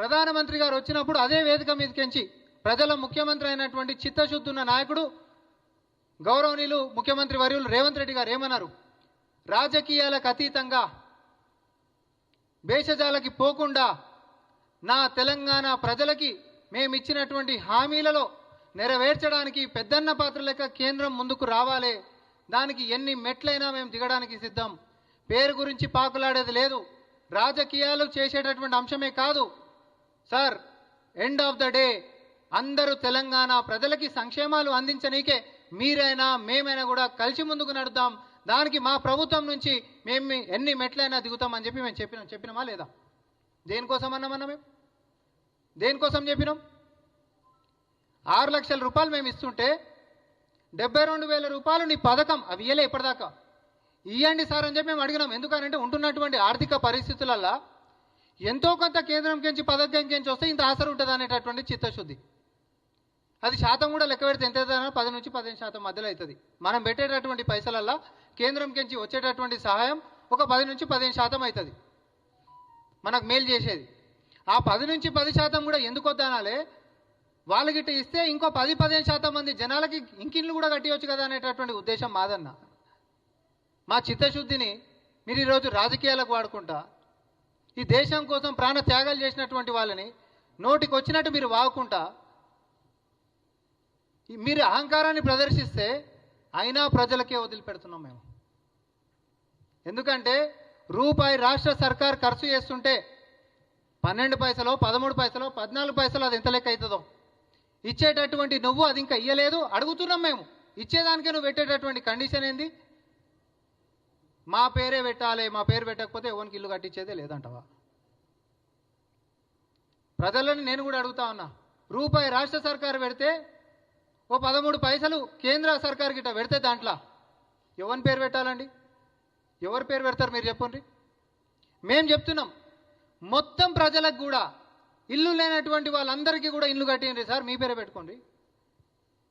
ప్రధానమంత్రి గారు వచ్చినప్పుడు అదే వేదిక మీదకించి ప్రజల ముఖ్యమంత్రి అయినటువంటి చిత్తశుద్ధి ఉన్న నాయకుడు గౌరవనీయులు ముఖ్యమంత్రి వర్యులు రేవంత్ రెడ్డి గారు ఏమన్నారు? రాజకీయాలకు అతీతంగా భేషజాలకి పోకుండా నా తెలంగాణ ప్రజలకి మేమిచ్చినటువంటి హామీలలో నెరవేర్చడానికి పెద్దన్న పాత్ర లెక్క కేంద్రం ముందుకు రావాలి దానికి ఎన్ని మెట్లైనా మేము దిగడానికి సిద్ధం. పేరు గురించి పాకులాడేది లేదు. రాజకీయాలు చేసేటటువంటి అంశమే కాదు. Sir end of the day అందరూ తెలంగాణ ప్రజలకి సంక్షేమాలు అందించనీకే మీరైనా మేమైనా కూడా కలిసి ముందుకు నడుద్దాం. దానికి మా ప్రభుత్వం నుంచి మేము ఎన్ని మెట్లైనా దిగుతామని చెప్పి మేము చెప్పినాం చెప్పినామా లేదా? దేనికోసం అన్నామన్నా మేము? దేనికోసం చెప్పినాం? ఆరు లక్షల రూపాయలు మేము ఇస్తుంటే డెబ్బై రెండు వేల రూపాయలు నీ పథకం అవి ఇయ్యలే ఇప్పటిదాకా. ఇవ్వండి సార్ అని చెప్పి మేము అడిగినాం. ఎందుకనంటే ఉంటున్నటువంటి ఆర్థిక పరిస్థితులల్లో ఎంతో కొంత కేంద్రం కించి పథకం కించి వస్తే ఇంత ఆసరు ఉంటుంది అనేటటువంటి చిత్తశుద్ధి. అది శాతం కూడా లెక్క పెడితే ఎంత అవుతుందన్నా పది నుంచి పదిహేను శాతం మధ్యలో అవుతుంది. మనం పెట్టేటటువంటి పైసలల్లో కేంద్రం కించి వచ్చేటటువంటి సహాయం ఒక పది నుంచి పదిహేను శాతం అవుతుంది. మనకు మేలు చేసేది. ఆ పది నుంచి పది శాతం కూడా ఎందుకు వద్దనాలే వాళ్ళకిట ఇస్తే ఇంకో పది పదిహేను శాతం మంది జనాలకి ఇంకిండ్లు కూడా కట్టివచ్చు కదా అనేటటువంటి ఉద్దేశం మాదన్న. మా చిత్తశుద్ధిని మీరు ఈరోజు రాజకీయాలకు వాడుకుంటా ఈ దేశం కోసం ప్రాణ త్యాగాలు చేసినటువంటి వాళ్ళని నోటికి వచ్చినట్టు మీరు వాగుకుంటా మీరు అహంకారాన్ని ప్రదర్శిస్తే అయినా ప్రజలకే వదిలిపెడుతున్నాం మేము. ఎందుకంటే రూపాయి రాష్ట్ర సర్కార్ ఖర్చు చేస్తుంటే పన్నెండు పైసలో పదమూడు పైసలో పద్నాలుగు పైసలు అది ఎంత లెక్క అవుతుందో. ఇచ్చేటటువంటి నువ్వు అది ఇంకా ఇయ్యలేదు అడుగుతున్నాం మేము. ఇచ్చేదానికే నువ్వు పెట్టేటటువంటి కండిషన్ ఏంది? మా పేరే పెట్టాలి మా పేరు పెట్టకపోతే ఎవరికి ఇల్లు కట్టించేదే లేదంటవా? ప్రజలను నేను కూడా అడుగుతా ఉన్నా రూపాయి రాష్ట్ర సర్కారు పెడితే ఓ పదమూడు పైసలు కేంద్ర సర్కార్ గిట్ట పెడితే దాంట్లో ఎవరి పేరు పెట్టాలండి? ఎవరి పేరు పెడతారు మీరు చెప్పండి? మేము చెప్తున్నాం మొత్తం ప్రజలకు కూడా ఇల్లు లేనటువంటి వాళ్ళందరికీ కూడా ఇల్లు కట్టేయండి సార్ మీ పేరే పెట్టుకోండి.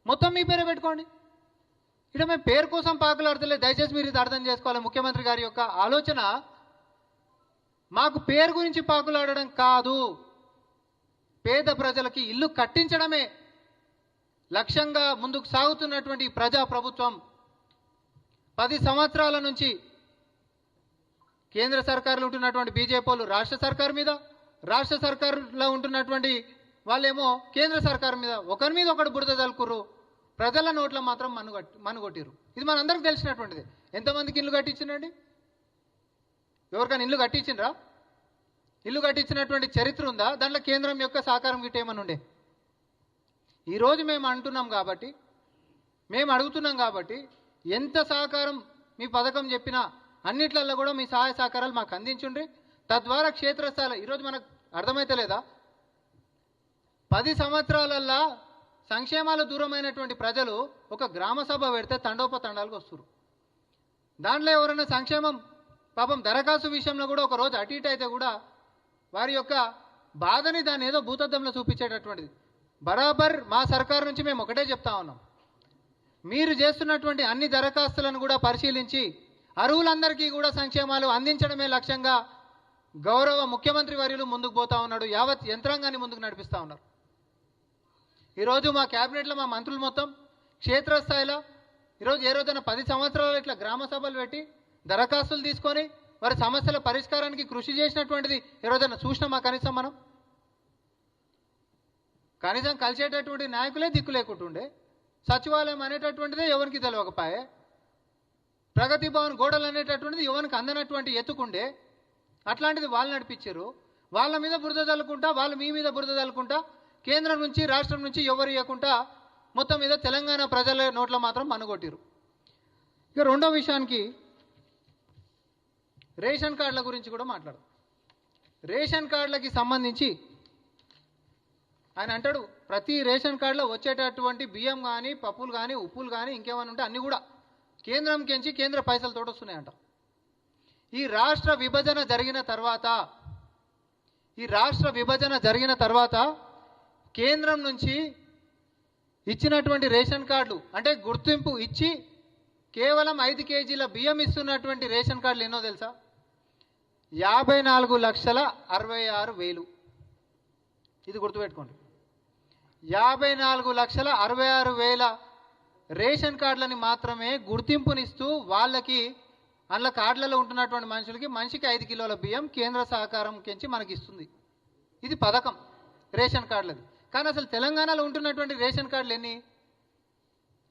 మొత్తం మీ పేరే పెట్టుకోండి. ఇక్కడ మేము పేరు కోసం పాకులాడతలే దయచేసి మీరు ఇది అర్థం చేసుకోవాలి. ముఖ్యమంత్రి గారి యొక్క ఆలోచన మాకు పేరు గురించి పాకులాడడం కాదు. పేద ప్రజలకి ఇల్లు కట్టించడమే లక్ష్యంగా ముందుకు సాగుతున్నటువంటి ప్రజా ప్రభుత్వం పది సంవత్సరాల నుంచి కేంద్ర సర్కారులో ఉంటున్నటువంటి బీజేపీలు రాష్ట్ర సర్కారు మీద రాష్ట్ర సర్కారులో ఉంటున్నటువంటి వాళ్ళేమో కేంద్ర సర్కారు మీద ఒకరి మీద ఒకటి బురద తలుకుర్రు ప్రజల నోట్లో మాత్రం మనుగట్ మనుగొట్టిరు ఇది మనందరికి తెలిసినటువంటిది. ఎంతమందికి ఇల్లు కట్టించిండండి? ఎవరికైనా ఇల్లు కట్టించిండ్రా? ఇల్లు కట్టించినటువంటి చరిత్ర ఉందా? దాంట్లో కేంద్రం యొక్క సహకారం గిట్ట ఏమని ఉండే? ఈరోజు మేము అంటున్నాం కాబట్టి మేము అడుగుతున్నాం కాబట్టి ఎంత సహకారం మీ పథకం చెప్పినా అన్నిట్లల్లో కూడా మీ సహాయ సహకారాలు మాకు అందించుండ్రి. తద్వారా క్షేత్రస్థాయిలో ఈరోజు మనకు అర్థమైతలేదా? పది సంవత్సరాలల్లా సంక్షేమాలు దూరమైనటువంటి ప్రజలు ఒక గ్రామ సభ పెడితే తండోపతండాలకు వస్తారు. దాంట్లో ఎవరైనా సంక్షేమం పాపం దరఖాస్తు విషయంలో కూడా ఒక రోజు అటు ఇటు అయితే కూడా వారి యొక్క బాధని దాన్ని ఏదో భూతద్దంలో చూపించేటటువంటిది. బరాబర్ మా సర్కారు నుంచి మేము ఒకటే చెప్తా ఉన్నాం. మీరు చేస్తున్నటువంటి అన్ని దరఖాస్తులను కూడా పరిశీలించి అర్హులందరికీ కూడా సంక్షేమాలు అందించడమే లక్ష్యంగా గౌరవ ముఖ్యమంత్రి వర్యులు ముందుకు పోతా ఉన్నాడు యావత్ యంత్రాంగాన్ని ముందుకు నడిపిస్తా ఉన్నారు. ఈరోజు మా క్యాబినెట్లో మా మంత్రులు మొత్తం క్షేత్రస్థాయిలో ఈరోజు ఏ రోజైనా పది సంవత్సరాలు ఇట్లా గ్రామ సభలు పెట్టి దరఖాస్తులు తీసుకొని వారి సమస్యల పరిష్కారానికి కృషి చేసినటువంటిది ఈరోజైనా చూసినామా కనీసం మనం? కనీసం కలిసేటటువంటి నాయకులే దిక్కు లేకుంటుండే. సచివాలయం అనేటటువంటిదే ఎవరికి తెలియకపాయే ప్రగతి భవన్ గోడలు అనేటటువంటిది ఎవరికి అందనటువంటి ఎత్తుకుండే. అట్లాంటిది వాళ్ళు నడిపించారు. వాళ్ళ మీద బురద చల్లుకుంటా వాళ్ళు మీ మీద బురద చల్లుకుంటా కేంద్రం నుంచి రాష్ట్రం నుంచి ఎవరు ఇవ్వకుండా మొత్తం మీద తెలంగాణ ప్రజల నోట్లో మాత్రం మనుగొట్టిరు ఇక రెండో విషయానికి రేషన్ కార్డుల గురించి కూడా మాట్లాడు రేషన్ కార్డులకి సంబంధించి ఆయన అంటాడు ప్రతి రేషన్ కార్డులో వచ్చేటటువంటి బియ్యం కానీ పప్పులు కానీ ఉప్పులు కానీ ఇంకేమైనా ఉంటే అన్నీ కూడా కేంద్రం కెంచి కేంద్ర పైసలతో వస్తున్నాయంట ఈ రాష్ట్ర విభజన జరిగిన తర్వాత ఈ రాష్ట్ర విభజన జరిగిన తర్వాత కేంద్రం నుంచి ఇచ్చినటువంటి రేషన్ కార్డులు అంటే గుర్తింపు ఇచ్చి కేవలం ఐదు కేజీల బియ్యం ఇస్తున్నటువంటి రేషన్ కార్డులు ఎన్నో తెలుసా? యాభై నాలుగు లక్షల అరవై ఆరు వేలు. ఇది గుర్తుపెట్టుకోండి. యాభై నాలుగు లక్షల అరవై ఆరు వేల రేషన్ కార్డులని మాత్రమే గుర్తింపునిస్తూ వాళ్ళకి అందులో కార్డులలో ఉంటున్నటువంటి మనుషులకి మనిషికి ఐదు కిలోల బియ్యం కేంద్ర సహకారం కించి మనకి ఇస్తుంది ఇది పథకం రేషన్ కార్డులది. కానీ అసలు తెలంగాణలో ఉంటున్నటువంటి రేషన్ కార్డులు ఎన్ని?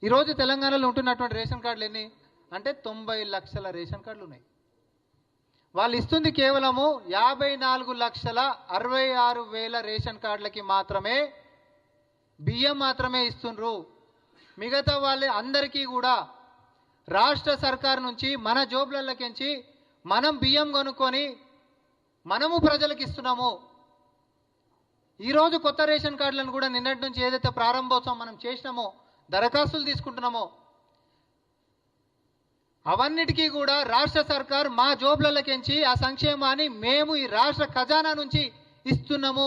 ఈరోజు తెలంగాణలో ఉంటున్నటువంటి రేషన్ కార్డులు ఎన్ని? అంటే తొంభై లక్షల రేషన్ కార్డులు ఉన్నాయి. వాళ్ళు ఇస్తుంది కేవలము యాభై నాలుగు లక్షల అరవై ఆరు వేల రేషన్ కార్డులకి మాత్రమే బియ్యం మాత్రమే ఇస్తుండ్రు. మిగతా వాళ్ళ అందరికీ కూడా రాష్ట్ర సర్కార్ నుంచి మన జోబులలోకించి మనం బియ్యం కొనుక్కొని మనము ప్రజలకు ఇస్తున్నాము ఈరోజు కొత్త రేషన్ కార్డులను కూడా నిన్నటి నుంచి ఏదైతే ప్రారంభోత్సవం మనం చేసినామో దరఖాస్తులు తీసుకుంటున్నామో అవన్నిటికీ కూడా రాష్ట్ర సర్కార్ మా జోబులలోకించి ఆ సంక్షేమాన్ని మేము ఈ రాష్ట్ర ఖజానా నుంచి ఇస్తున్నాము.